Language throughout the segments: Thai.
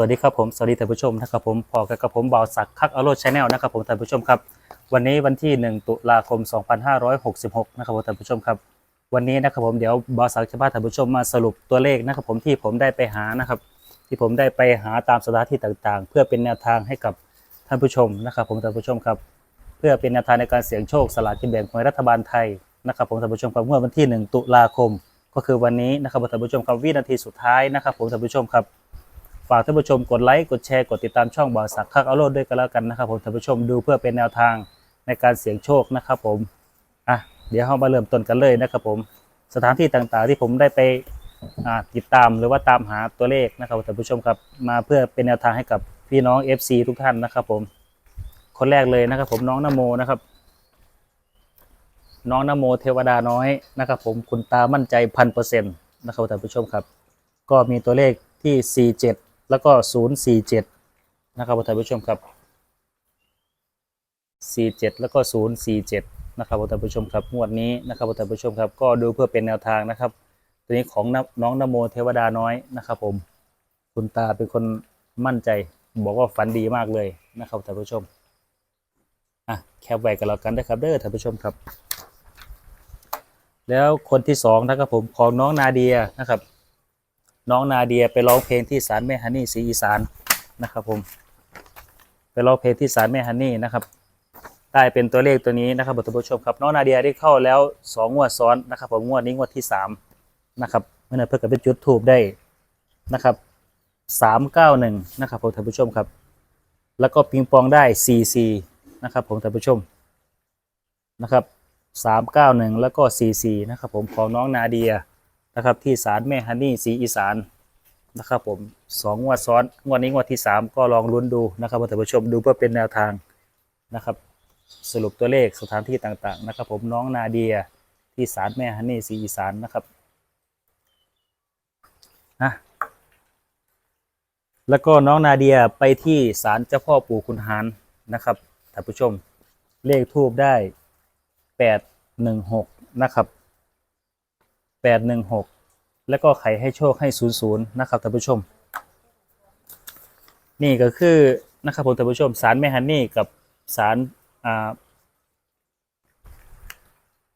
วัสดีครับผมสวัสดีท่านผู้ชมนะครับผมพอกับผมบ่าวศักดิ์คักอโรดชาแนลนะครับผมท่านผู้ชมครับวันนี้วันที่ 1 ตุลาคม 2566 นะครับผมท่านผู้ชมครับ วันนี้นะครับผมเดี๋ยวบ่าวศักดิ์จะพาท่านผู้ชมมาสรุปตัวเลขนะครับผมที่ผมได้ไปหานะครับที่ผมได้ไปหาตามสถานที่ต่างๆ เพื่อเป็นแนวทางให้กับท่านผู้ชมนะครับผมท่านผู้ชมครับ เพื่อเป็นแนวทางในการเสี่ยงโชคสลากกินแบ่งของรัฐบาลไทยนะครับผมท่านผู้ชมครับเมื่อวันที่ 1 ตุลาคม ก็คือวันนี้นะครับท่านผู้ชมครับวินาทีสุดท้ายนะครับผมท่านผู้ชมครับ ฝากท่านผู้ชมกดไลค์กดแชร์กดติดตามช่องบ่าวสักคักเอาโลดด้วยกันแล้วกันนะครับผมท่านผู้ชมดูเพื่อเป็นแนวทางในการเสี่ยงโชคนะครับผมอะเดี๋ยวเรามาเริ่มต้นกันเลยนะครับผมสถานที่ต่างๆที่ผมได้ไปอ่าติดตามหรือว่าตามหาตัวเลขนะครับท่านผู้ชมครับมาเพื่อเป็นแนวทางให้กับพี่น้อง FC ทุกท่านนะครับผมคนแรกเลยนะครับผมน้องนโมนะครับน้องนโมเทวดาน้อยนะครับผมคุณตามั่นใจพันเปอร์เซ็นต์นะครับท่านผู้ชมครับ ก็มีตัวเลขที่ 47 แล้วก็ 047 นะครับท่านผู้ชมครับ 47 แล้วก็ 047 นะครับท่านผู้ชมครับงวดนี้นะครับท่านผู้ชมครับก็ดูเพื่อเป็นแนวทางนะครับ ตัวนี้ของน้องนโมเทวดาน้อยนะครับผมคุณตาเป็นคนมั่นใจบอกว่าฝันดีมากเลยนะครับท่านผู้ชมอะแคปไว้กันแล้วกันนะครับเด้อท่านผู้ชมครับ แล้วคนที่สองนะครับผมของน้องนาเดียนะครับ น้องนาเดียไปร้องเพลงที่ศาลแม่ฮันนี่ศรีอีสานนะครับผม ไปร้องเพลงที่ศาลแม่ฮันนี่นะครับ ได้เป็นตัวเลขตัวนี้นะครับท่านผู้ชมครับ น้องนาเดียได้เข้าแล้วสองงวดซ้อนนะครับผมงวดนี้งวดที่สามนะครับเมื่อนั้นเพื่อกับเป็นจุดทูบได้นะครับสามเก้าหนึ่งนะครับผมท่านผู้ชมครับ แล้วก็ปิงปองได้สี่สี่นะครับผมท่านผู้ชมนะครับสามเก้าหนึ่งแล้วก็สี่สี่นะครับผมของน้องนาเดีย นะครับที่ศาลแม่ฮันนี่สีอีสานนะครับผมสองงวดซ้อนงวดนี้งวดที่สามก็ลองลุ้นดูนะครับท่านผู้ชมดูเพื่อเป็นแนวทางนะครับ สรุปตัวเลขสถานที่ต่างๆนะครับ ผมน้องนาเดียที่ศาลแม่ฮันนี่สีอีสานนะครับนะแล้วก็น้องนาเดียไปที่ศาลเจ้าพ่อปู่คุณหานนะครับท่านผู้ชมเลขทูบได้แปดหนึ่งหกนะครับ แปดหนึ่งหกแล้วก็ไขให้โชคให้ศูนย์ศูนย์นะครับท่านผู้ชม นี่ก็คือนะครับผมท่านผู้ชมสารแมฮันนี่กับสารอ่า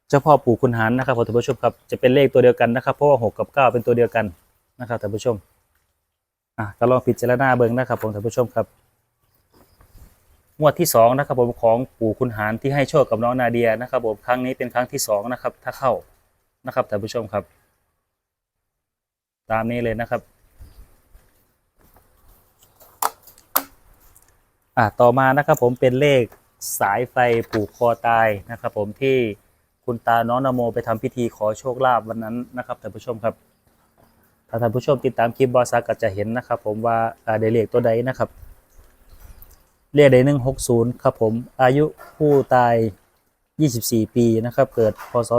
เจ้าพ่อปู่คุณหานนะครับผมท่านผู้ชมครับจะเป็นเลขตัวเดียวกันนะครับ เพราะว่าหกกับเก้าเป็นตัวเดียวกันนะครับท่านผู้ชมอะก็ลองพิจารณาเบิ่งนะครับผมท่านผู้ชมครับงวดที่สองนะครับผมของปู่คุณหานที่ให้โชคกับน้องนาเดียนะครับผมครั้งนี้เป็นครั้งที่สองนะครับถ้าเข้า นะครับท่านผู้ชมครับ ตามนี้เลยนะครับอะต่อมานะครับผมเป็นเลขสายไฟผูกคอตายนะครับ ผมที่คุณตาน้องนโมไปทำพิธีขอโชคลาภวันนั้นนะครับท่านผู้ชมครับถ้าท่านผู้ชมติดตามคลิปบอสาก็จะเห็นนะครับ ผมว่าอ่าได้เลขตัวใดนะครับเลขใดหนึ่งหกศูนย์ครับผมอายุผู้ตาย 24 ปีนะครับ เกิดพศ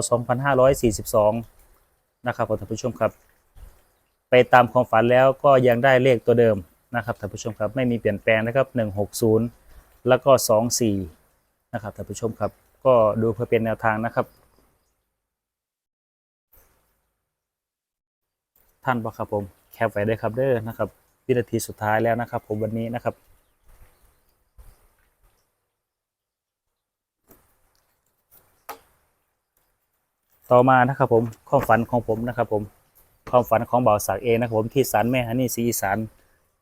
2542 นะครับท่านผู้ชมครับ ไปตามความฝันแล้วก็ยังได้เลขตัวเดิมนะครับท่านผู้ชมครับไม่มีเปลี่ยนแปลงนะครับ 160 แล้วก็ 24 นะครับท่านผู้ชมครับ ก็ดูเพื่อเป็นแนวทางนะครับ ท่านบอกครับผมแคปไว้ได้ครับเด้อนะครับวินาทีสุดท้ายแล้วนะครับ ผมวันนี้นะครับ ต่อมานะครับผมความฝันของผมนะครับผมความฝันของบ่าวศักดิ์เองนะครับผมที่ศาลแม่ฮันนี่ศรีอีสาน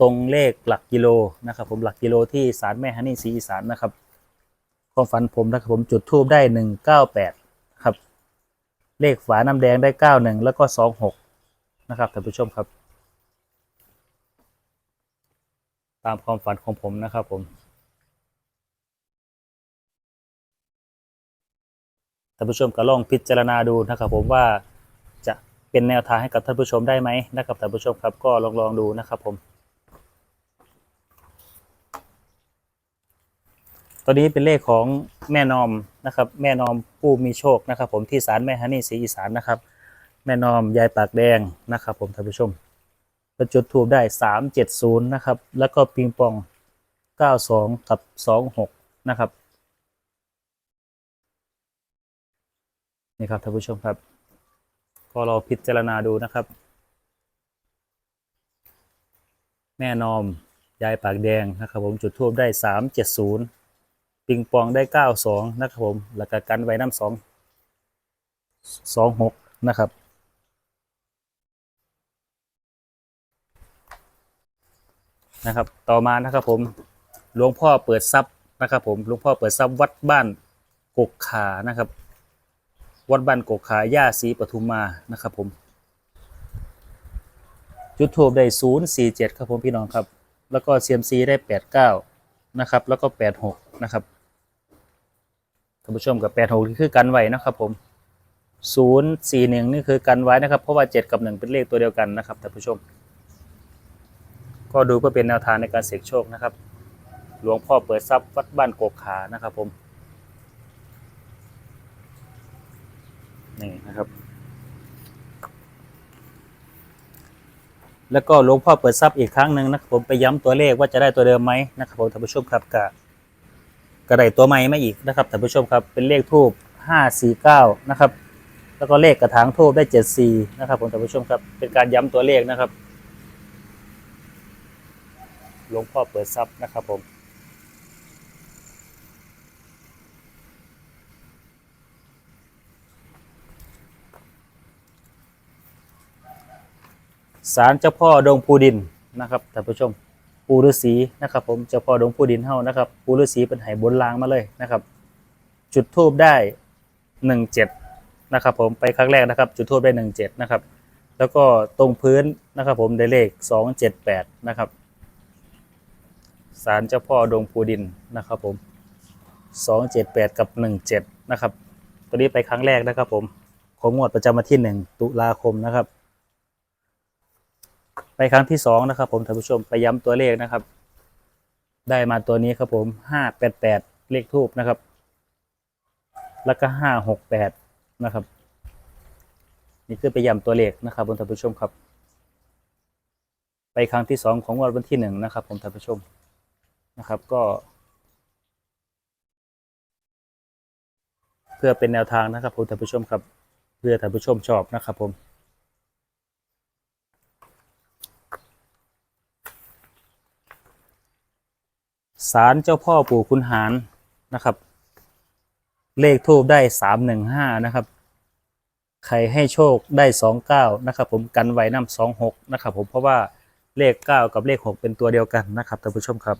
ตรงเลขหลักกิโลนะครับผมหลักกิโลที่ศาลแม่ฮันนี่ศรีอีสานนะครับความฝันผมนะครับผมจุดทูบได้หนึ่งเก้าแปดครับ เลขฝาน้ำแดงได้เก้าหนึ่งแล้วก็สองหกนะครับท่านผู้ชมครับ ตามความฝันของผมนะครับผม ท่านผู้ชมก็ลองพิจารณาดูนะครับผมว่าจะเป็นแนวทางให้กับท่านผู้ชมได้ไหมนะครับท่านผู้ชมครับก็ลองลองดูนะครับผมตัวนี้เป็นเลขของแม่นอมนะครับ แม่นอมผู้มีโชคนะครับ ผมที่ศาลแม่ฮันนี่ศรีอีสานนะครับ แม่นอมยายปากแดงนะครับ ผมท่านผู้ชมก็จุดทูบได้สามเจ็ดศูนย์นะครับ แล้วก็ปิงปองเก้าสองกับสองหกนะครับ นี่ครับท่านผู้ชมครับ ก็เราพิจารณาดูนะครับ แม่นอมยายปากแดงนะครับ ผมจุดทูบได้สามเจ็ดศูนย์ปิงปองได้เก้าสองนะครับผมแล้วก็กันไว้น้ำสองสองหกนะครับนะครับ ต่อมานะครับผมหลวงพ่อเปิดทรัพย์นะครับผมหลวงพ่อเปิดทรัพย์วัดบ้านกกขานะครับ วัดบ้านกกขาย่าศรีปทุมมานะครับผมจุดทูบได้ศูนย์สี่เจ็ดครับผมพี่น้องครับ แล้วก็เซียมซีได้แปดเก้านะครับ แล้วก็แปดหกนะครับท่านผู้ชมกับแปดหกนี่คือกันไว้นะครับผมศูนย์สี่หนึ่งนี่คือกันไว้นะครับ เพราะว่าเจ็ดกับหนึ่งเป็นเลขตัวเดียวกันนะครับท่านผู้ชม ก็ดูเพื่อเป็นแนวทางในการเสี่ยงโชคนะครับ หลวงพ่อเปิดทรัพย์วัดบ้านกกขานะครับผมนี่นะครับ แล้วก็หลวงพ่อเปิดทรัพย์อีกครั้งหนึ่งนะครับผมไปย้ำตัวเลขว่าจะได้ตัวเดิมไหมนะครับผมท่านผู้ชมครับกะกระไดตัวใหม่มาอีกนะครับท่านผู้ชมครับเป็นเลขทูบห้าสี่เก้านะครับ แล้วก็เลขกระถางทูบได้เจ็ดสี่นะครับผมท่านผู้ชมครับเป็นการย้ำตัวเลขนะครับหลวงพ่อเปิดทรัพย์นะครับผม ศาลเจ้าพ่อดงปูดินนะครับท่านผู้ชมปูฤาษีนะครับผมเจ้าพ่อดงปูดินเฮานะครับปูฤาษีเป็นไหบนลางมาเลยนะครับ จุดทูบได้หนึ่งเจ็ดนะครับผมไปครั้งแรกนะครับ จุดทูบได้หนึ่งเจ็ดนะครับแล้วก็ตรงพื้นนะครับผมได้เลขสองเจ็ดแปดนะครับศาลเจ้าพ่อดงปูดินนะครับผมสองเจ็ดแปดกับหนึ่งเจ็ดนะครับตัวนี้ไปครั้งแรกนะครับผมของงวดประจำวันที่หนึ่งตุลาคมนะครับ ครั้งที่สองนะครับ ผมท่านผู้ชมไปย้ำตัวเลขนะครับ ได้มาตัวนี้ครับผมห้าแปดแปดเลขทูบนะครับ แล้วก็ห้าหกแปดนะครับ นี่คือไปย้ำตัวเลขนะครับผมท่านผู้ชมครับ ไปครั้งที่สองของงวดวันที่หนึ่งนะครับ ผมท่านผู้ชมนะครับก็เพื่อเป็นแนวทางนะครับผมท่านผู้ชมครับ เพื่อท่านผู้ชมชอบนะครับผม ศาลเจ้าพ่อปู่คุณหารนะครับ เลขทูบได้สามหนึ่งห้านะครับ ใครให้โชคได้สองเก้านะครับ ผมกันไว้น้ำสองหกนะครับผมเพราะว่าเลขเก้ากับเลขหกเป็นตัวเดียวกันนะครับท่านผู้ชมครับ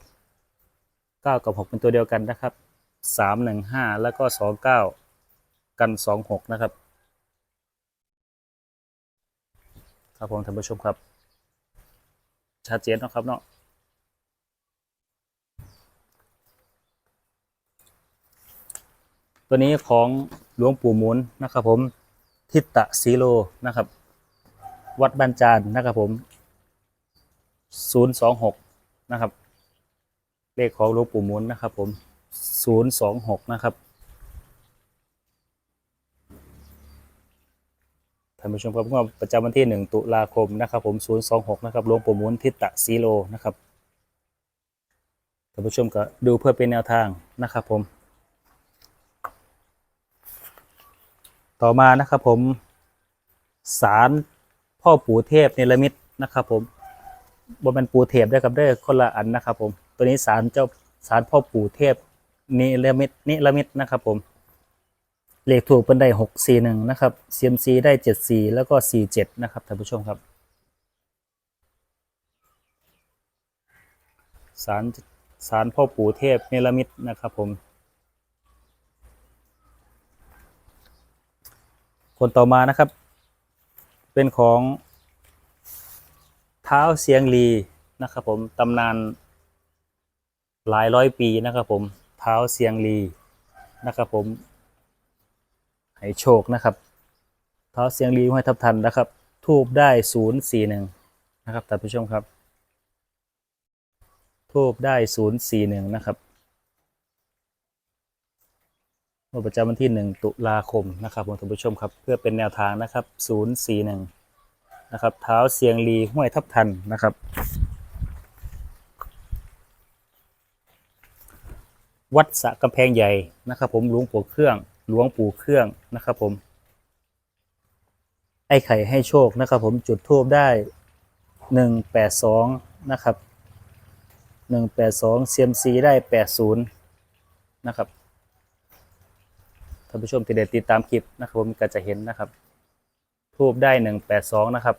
เก้ากับหกเป็นตัวเดียวกันนะครับสามหนึ่งห้าแล้วก็สองเก้ากันสองหกนะครับ ครับผมท่านผู้ชมครับ ชัดเจนนะครับเนาะ ตัวนี้ของหลวงปู่หมุนนะครับผมทิตตะสีโลนะครับ วัดบ้านจานนะครับผมศูนย์สองหกนะครับ เลขของหลวงปู่หมุนนะครับผมศูนย์สองหกนะครับท่านผู้ชมครับงวดประจำวันที่หนึ่งตุลาคมนะครับผมศูนย์สองหกนะครับหลวงปู่มุนทิตตะซีโลนะครับท่านผู้ชมก็ดูเพื่อเป็นแนวทางนะครับผม ต่อมานะครับผมศาลพ่อปู่เทพเนรมิตนะครับผมบนเป็นปู่เทพได้วยครับเด้คนละอันนะครับผมตัวนี้ศาลเจ้าศาลพ่อปู่เทพเนรมิตเนรมิตนะครับผมเลขถูกเป็นได้หกสี่หนึ่งนะครับเซียมซีได้เจ็ดสี่แล้วก็สี่เจ็ดนะครับท่านผู้ชมครับศาลศาลพ่อปู่เทพเนรมิตนะครับผม คนต่อมานะครับ เป็นของเท้าเสียงลีนะครับผมตำนานหลายร้อยปีนะครับผมเท้าเสียงลีนะครับผมให้โชคนะครับเท้าเสียงลีห้ทับทันนะครับ ทูบได้ศูนย์สี่หนึ่งนะครับท่านผู้ชมครับ ทูบได้ศูนย์สี่หนึ่งนะครับ งวดประจำวันที่ 1 ตุลาคมนะครับผมท่านผู้ชมครับเพื่อเป็นแนวทางนะครับ 041 นะครับเท้าเสียงลีห้วยทับทันนะครับ วัดสะกำแพงใหญ่นะครับ ผมหลวงปู่เครื่องหลวงปู่เครื่องนะครับ ผม ไอ้ไข่ให้โชคนะครับ ผมจุดทูบได้ 182 นะครับหนึ่งแปดสองเซียมซีได้แปดศูนย์นะครับ ท่านผู้ชมที่ได้ติดตามคลิปนะครับผมก็จะเห็นนะครับทูบได้หนึ่งแปดสองนะครับ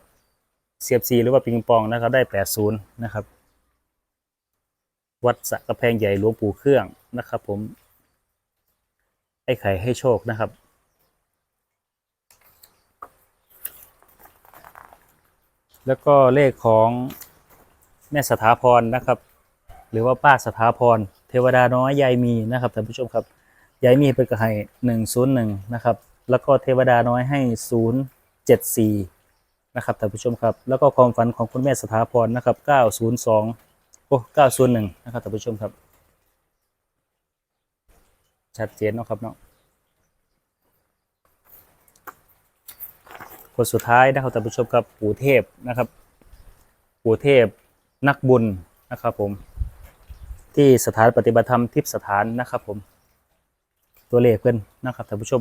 เซียมซีหรือว่าปิงปองนะครับได้แปดศูนย์นะครับวัดสะกระแพงใหญ่หลวงปู่เครื่องนะครับ ผมไอ้ไข่ให้โชคนะครับ แล้วก็เลขของแม่สถาพรนะครับ หรือว่าป้าสถาพร เทวดาน้อยยายมีนะครับท่านผู้ชมครับ ยายมีเป็นกระไห้หนึ่งศูนย์หนึ่งนะครับ แล้วก็เทวดาน้อยให้ศูนย์เจ็ดสี่นะครับท่านผู้ชมครับ แล้วก็ความฝันของคุณแม่สถาพรนะครับเก้าศูนย์สองโอ้เก้าศูนย์หนึ่งนะครับท่านผู้ชมครับ ชัดเจนเนาะครับเนาะคนสุดท้ายนะครับท่านผู้ชมครับปู่เทพนะครับ ปู่เทพนักบุญนะครับผมที่สถานปฏิบัติธรรมทิพสถานนะครับผม ตัวเลขเพื่อนนะครับท่านผู้ชม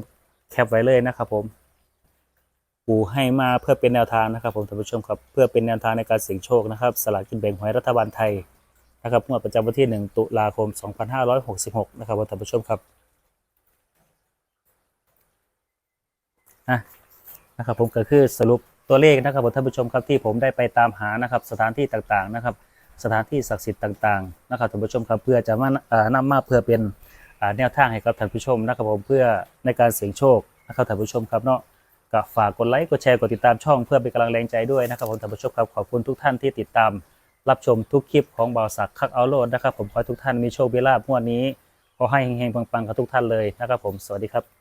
แคปไว้เลยนะครับผมปู่ให้มาเพื่อเป็นแนวทางนะครับผมท่านผู้ชมครับเพื่อเป็นแนวทางในการเสี่ยงโชคนะครับสลากกินแบ่งหวยรัฐบาลไทยนะครับงวดประจำวันที่ 1 ตุลาคม 2566 นะครับท่านผู้ชมครับนะครับผมก็คือสรุปตัวเลขนะครับท่านผู้ชมครับที่ผมได้ไปตามหานะครับสถานที่ต่างๆนะครับ สถานที่ศักดิ์สิทธิ์ต่างๆนะครับท่านผู้ชมครับเพื่อจะมานำมาเพื่อเป็น แนวทางให้กับท่านผู้ชมนะครับผมเพื่อในการเสี่ยงโชคนะครับท่านผู้ชมครับเนาะก็ฝากกดไลค์กดแชร์กดติดตามช่องเพื่อเป็นกำลังแรงใจด้วยนะครับผมท่านผู้ชมครับขอบคุณทุกท่านที่ติดตาม รับชมทุกคลิปของบ่าวศักดิ์คักเอาโลดนะครับผมขอให้ทุกท่านมีโชคมีลาภงวดนี้ขอให้เฮงๆปังๆกับทุกท่านเลยนะครับผมสวัสดีครับ